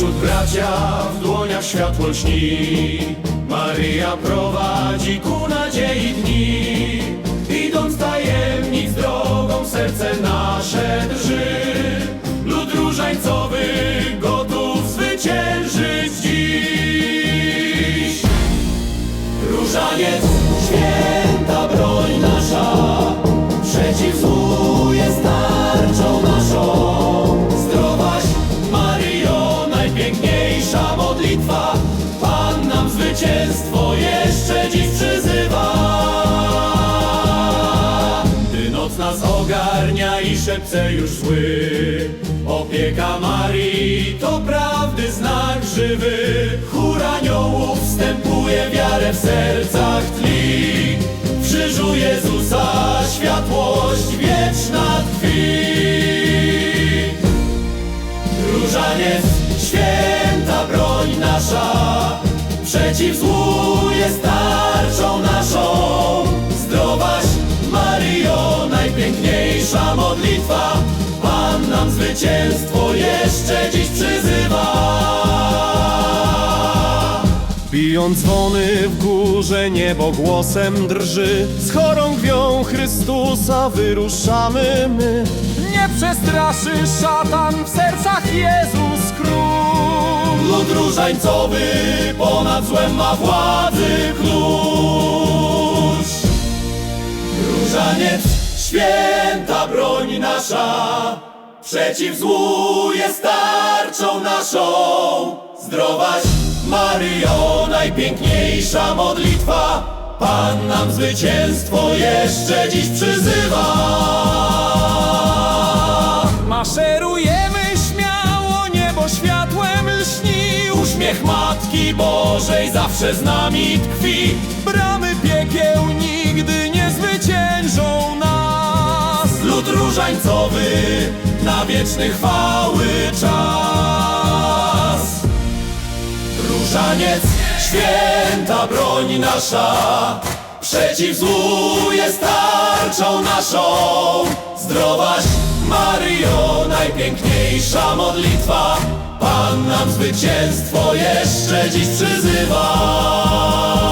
szczęścia w dłoniach światło lśni. Maryja prowadzi ku nadziei zwycięstwo jeszcze dziś przyzywa. Gdy noc nas ogarnia i szepce już zły Opieka Marii to prawdy znak żywy. Chór aniołów wstępuje wiarę w sercach tli. W krzyżu Jezusa światłość wieczna tkwi. Różaniec, święta broń nasza Przeciw złu jest tarczą naszą. Zdrowaś Maryjo, najpiękniejsza modlitwa. Pan nam zwycięstwo jeszcze dziś przyzywa. Biją dzwony w górze, niebo głosem drży. Z chorągwią Chrystusa wyruszamy my. Nie przestraszy szatan w sercach Jezus Król Lud różańcowy ponad złem ma władzy klucz. Różaniec, święta broń nasza Przeciw złu jest tarczą naszą. Zdrowaś Maryjo, najpiękniejsza modlitwa Pan nam zwycięstwo jeszcze dziś przyzywa Bożej zawsze z nami tkwi. Bramy piekieł nigdy nie zwyciężą nas. Lud różańcowy na wieczny chwały czas. Różaniec, święta broń nasza. Przeciw złu jest tarczą naszą. Zdrowaś Maryjo, najpiękniejsza modlitwa Pan nam zwycięstwo jeszcze dziś przyzywa.